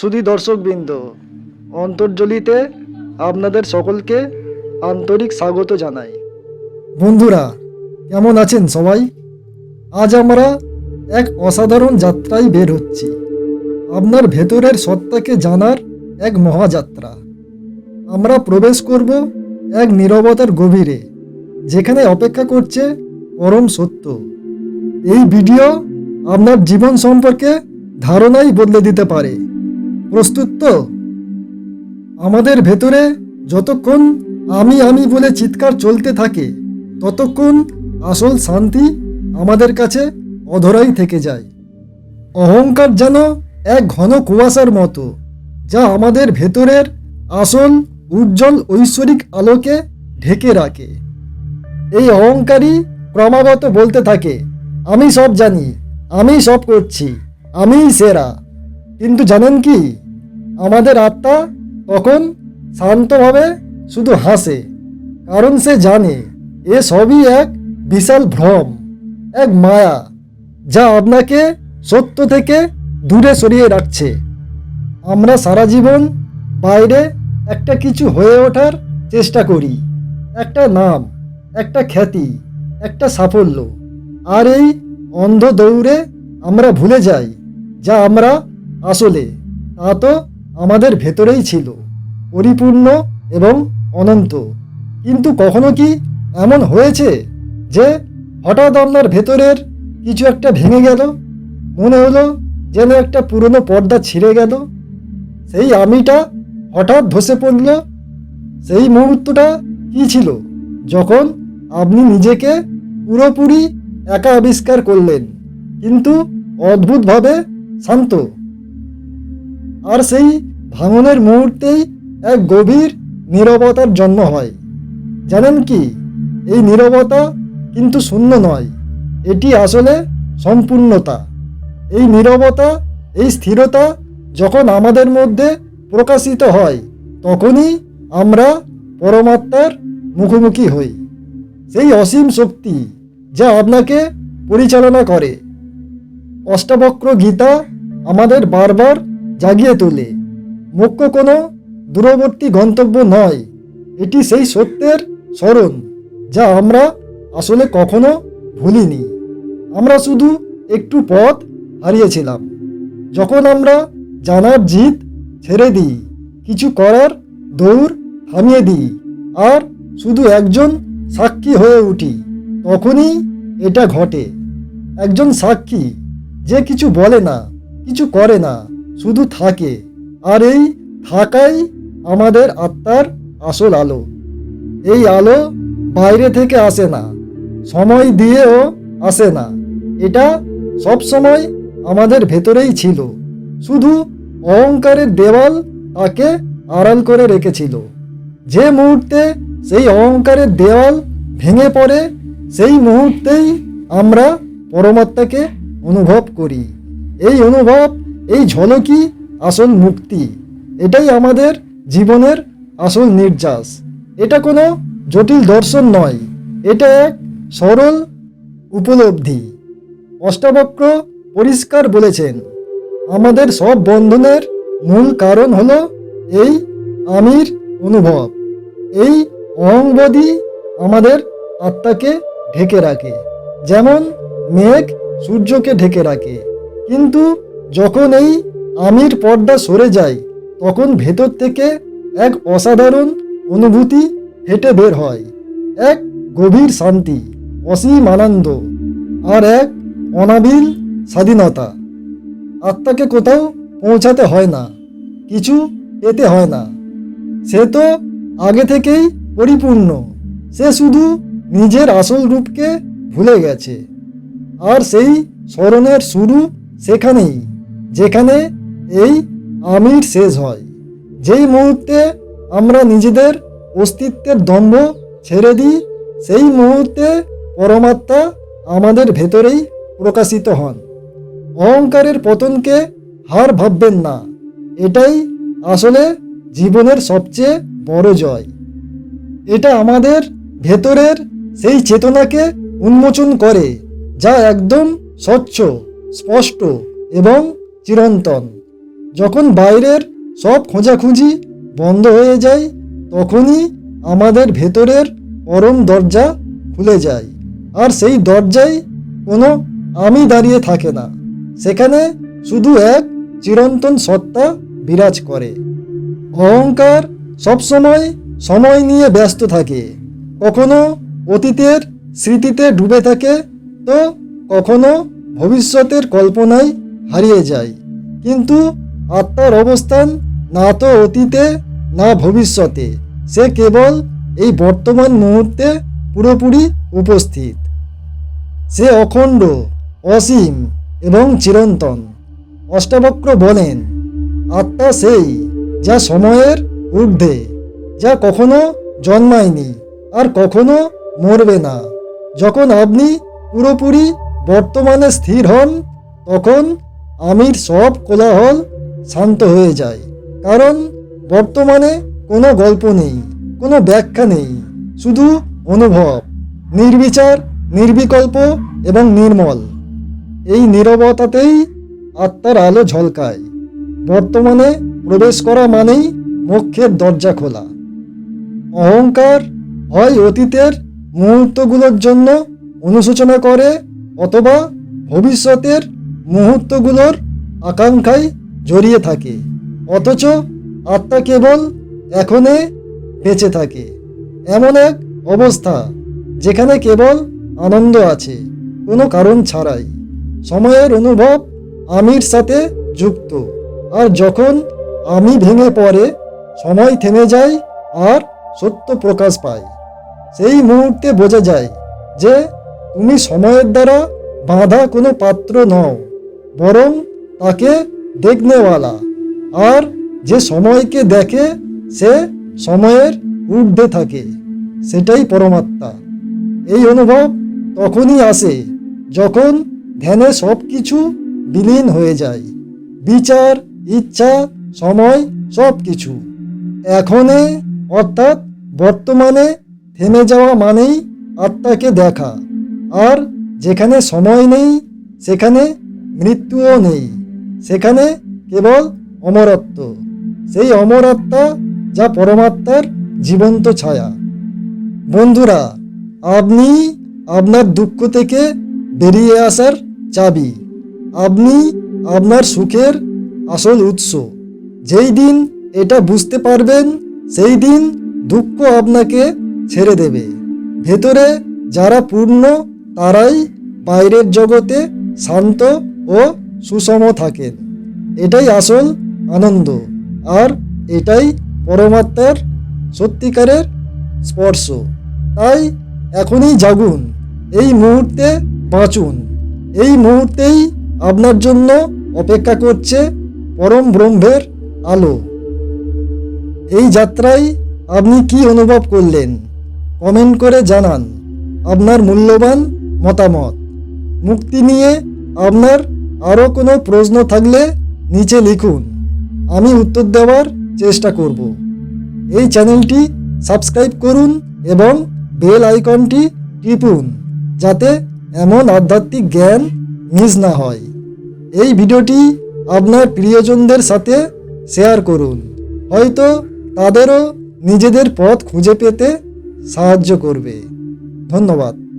শুধু দর্শকবৃন্দ, অন্তর্জলিতে আপনাদের সকলকে আন্তরিক স্বাগত জানাই। বন্ধুরা, কেমন আছেন সবাই? আজ আমরা এক অসাধারণ যাত্রায় বের হচ্ছি। আপনার ভেতরের সত্তাকে জানার এক মহাযাত্রা। আমরা প্রবেশ করব এক নীরবতার গভীরে, যেখানে অপেক্ষা করছে পরম সত্য। এই ভিডিও আপনার জীবন সম্পর্কে ধারণাই বদলে দিতে পারে। প্রস্তুত তো? আমাদের ভেতরে যতক্ষণ আমি আমি বলে চিৎকার চলতে থাকে, ততক্ষণ আসল শান্তি আমাদের কাছে অধরাই থেকে যায়। অহংকার যেন এক ঘন কুয়াশার মতো, যা আমাদের ভেতরের আসল উজ্জ্বল ঐশ্বরিক আলোকে ঢেকে রাখে। এই অহংকারী ক্রমাগত বলতে থাকে, আমি সব জানি, আমি সব করছি, আমিই সেরা। কিন্তু জানেন কি? আমাদের আত্মা তখন শান্তভাবে শুধু হাসে, কারণ সে জানে এ সবই এক বিশাল ভ্রম, এক মায়া, যা আপনাকে সত্য থেকে দূরে সরিয়ে রাখছে। আমরা সারা জীবন বাইরে একটা কিছু হয়ে ওঠার চেষ্টা করি, একটা নাম, একটা খ্যাতি, একটা সাফল্য, আর এই অন্ধ দৌড়ে আমরা ভুলে যাই, যা আমরা আসলে, তা তো আমাদের ভেতরেই ছিল, পরিপূর্ণ এবং অনন্ত। কিন্তু কখনো কি এমন হয়েছে যে হঠাৎ আপনার ভেতরের কিছু একটা ভেঙে গেল? মনে হলো যেন একটা পুরনো পর্দা ছিঁড়ে গেল। সেই আমিটা হঠাৎ ধসে পড়ল। সেই মুহূর্তটা কি ছিল যখন আপনি নিজেকে পুরোপুরি একা আবিষ্কার করলেন, কিন্তু অদ্ভুতভাবে শান্ত? আর সেই ভাঙনের মুহূর্তেই এক গভীর নীরবতার জন্ম হয়। জানেন কি? এই নীরবতা কিন্তু শূন্য নয়, এটি আসলে সম্পূর্ণতা। এই নীরবতা, এই স্থিরতা যখন আমাদের মধ্যে প্রকাশিত হয়, তখনই আমরা পরমাত্মার মুখোমুখি হই। সেই অসীম শক্তি যা আপনাকে পরিচালনা করে। অষ্টাবক্র গীতা আমাদের বারবার জাগিয়ে তোলে। মুখ্য কোনো দূরবর্তী গন্তব্য নয়। এটি সেই সত্যের স্মরণ, যা আমরা আসলে কখনো ভুলিনি। আমরা শুধু একটু পথ হারিয়েছিলাম। যখন আমরা জানার জিত ছেড়ে দিই, কিছু করার দৌড় থামিয়ে দিই, আর শুধু একজন সাক্ষী হয়ে উঠি, তখনই এটা ঘটে। একজন সাক্ষী যে কিছু বলে না, কিছু করে না শুধু থাকে, আর এই থাকাই আমাদের আত্মার আসল আলো। এই আলো বাইরে থেকে আসে না, সময় দিয়েও আসে না। এটা সব সময় আমাদের ভেতরেই ছিল। শুধু অহংকারের দেওয়াল তাকে আড়াল করে রেখেছিল। যে মুহূর্তে সেই অহংকারের দেওয়াল ভেঙে পড়ে, সেই মুহূর্তেই আমরা পরমাত্মাকে অনুভব করি। এই অনুভব এই ঝলকি আসল মুক্তি। এটাই আমাদের জীবনের আসল নির্যাস। এটা কোনো জটিল দর্শন নয়। এটা এক সরল উপলব্ধি। অষ্টাবক্র পরিষ্কার বলেছেন, আমাদের সব বন্ধনের মূল কারণ হলো এই আমির অনুভব। এই অহংবোধই আমাদের আত্মাকে ঢেকে রাখে। যেমন মেঘ সূর্যকে ঢেকে রাখে। কিন্তু যখন এই আমির পর্দা সরে যায়, তখন ভেতর থেকে এক অসাধারণ অনুভূতি হেঁটে বের হয়, এক গভীর শান্তি, অসীম আনন্দ আর এক অনাবিল স্বাধীনতা। আত্মাকে কোথাও পৌঁছাতে হয় না, কিছু পেতে হয় না। সে তো আগে থেকেই পরিপূর্ণ, সে শুধু নিজের আসল রূপকে ভুলে গেছে। আর সেই স্মরণের শুরু সেখানেই। যেখানে এই আমির শেষ হয়। যেই মুহূর্তে আমরা নিজেদের অস্তিত্বের দম্ভ ছেড়ে দিই, সেই মুহূর্তে পরমাত্মা আমাদের ভেতরেই প্রকাশিত হন। অহংকারের পতনকে হার ভাববেন না। এটাই আসলে জীবনের সবচেয়ে বড় জয়। এটা আমাদের ভেতরের সেই চেতনাকে উন্মোচন করে, যা একদম স্বচ্ছ, স্পষ্ট এবং চিরন্তন। যখন বাইরের সব খোঁজাখুঁজি বন্ধ হয়ে যায়, তখনই আমাদের ভেতরের পরম দরজা খুলে যায়। আর সেই দরজায় কোনো আমি দাঁড়িয়ে থাকে না। সেখানে শুধু এক চিরন্তন সত্তা বিরাজ করে। অহংকার সবসময় সময় নিয়ে ব্যস্ত থাকে। কখনো অতীতের স্মৃতিতে ডুবে থাকে, তো কখনো ভবিষ্যতের কল্পনায় হারিয়ে যায়। কিন্তু আত্মার অবস্থান না তো অতীতে, না ভবিষ্যতে। সে কেবল এই বর্তমান মুহূর্তে পুরোপুরি উপস্থিত। সে অখণ্ড, অসীম এবং চিরন্তন। অষ্টাবক্র বলেন, আত্মা সেই যা সময়ের ঊর্ধ্বে, যা কখনো জন্মায়নি আর কখনো মরবে না। যখন আপনি পুরোপুরি বর্তমানে স্থির হন, তখন আমির সব কোলাহল শান্ত হয়ে যায়। কারণ বর্তমানে কোনো গল্প নেই, কোনো ব্যাখ্যা নেই, শুধু অনুভব, নির্বিচার, নির্বিকল্প এবং নির্মল। এই নীরবতাতেই আত্মার আলো ঝলকায়। বর্তমানে প্রবেশ করা মানেই মোক্ষের দরজা খোলা। অহংকার হয় অতীতের মুহূর্তগুলোর জন্য অনুশোচনা করে অথবা ভবিষ্যতের মুহূর্তগুলোর আকাঙ্ক্ষায় জড়িয়ে থাকে, অথচ আত্মা কেবল এখনে বেঁচে থাকে। এমন এক অবস্থা যেখানে কেবল আনন্দ আছে, কোনো কারণ ছাড়াই। সময়ের অনুভব আমির সাথে যুক্ত, আর যখন আমি ভেঙে পড়ে, সময় থেমে যায় আর সত্য প্রকাশ পায়। সেই মুহূর্তে বোঝা যায় যে তুমি সময়ের দ্বারা বাঁধা কোনো পাত্র নও। বরং তাকে দেখনেওয়ালা। আর যে সময়কে দেখে, সে সময়ের ঊর্ধ্বে থাকে। সেটাই পরমাত্মা। এই অনুভব তখনই আসে যখন ধ্যানে সব কিছু বিলীন হয়ে যায়। বিচার, ইচ্ছা, সময় সব কিছু এখনে অর্থাৎ বর্তমানে থেমে যাওয়া মানেই আত্মাকে দেখা। আর যেখানে সময় নেই, সেখানে মৃত্যুও নেই। সেখানে কেবল অমরত্ব। সেই অমর আত্মা যা পরমাত্মার জীবন্ত ছায়া। বন্ধুরা, আপনি আপনার দুঃখ থেকে বেরিয়ে আসার চাবি। আপনি আপনার সুখের আসল উৎস। যেই দিন এটা বুঝতে পারবেন, সেই দিন দুঃখ আপনাকে ছেড়ে দেবে। ভেতরে যারা পূর্ণ, তারাই বাইরের জগতে শান্ত ও সুষম থাকেন। এটাই আসল আনন্দ, আর এটাই পরমাত্মার সত্যিকারের স্পর্শ। তাই এখনই জাগুন, এই মুহূর্তে বাঁচুন। এই মুহূর্তেই আপনার জন্য অপেক্ষা করছে পরম ব্রহ্মের আলো। এই যাত্রায় আপনি কি অনুভব করলেন? কমেন্ট করে জানান আপনার মূল্যবান মতামত। মুক্তি নিয়ে আপনার আরও কোনো প্রশ্ন থাকলে নিচে লিখুন। আমি উত্তর দেওয়ার চেষ্টা করব। এই চ্যানেলটি সাবস্ক্রাইব করুন এবং বেল আইকনটি টিপুন যাতে এমন আধ্যাত্মিক জ্ঞান মিস না হয়। এই ভিডিওটি আপনার প্রিয়জনদের সাথে শেয়ার করুন। হয়তো তাদেরও নিজেদের পথ খুঁজে পেতে সাহায্য করবে। ধন্যবাদ।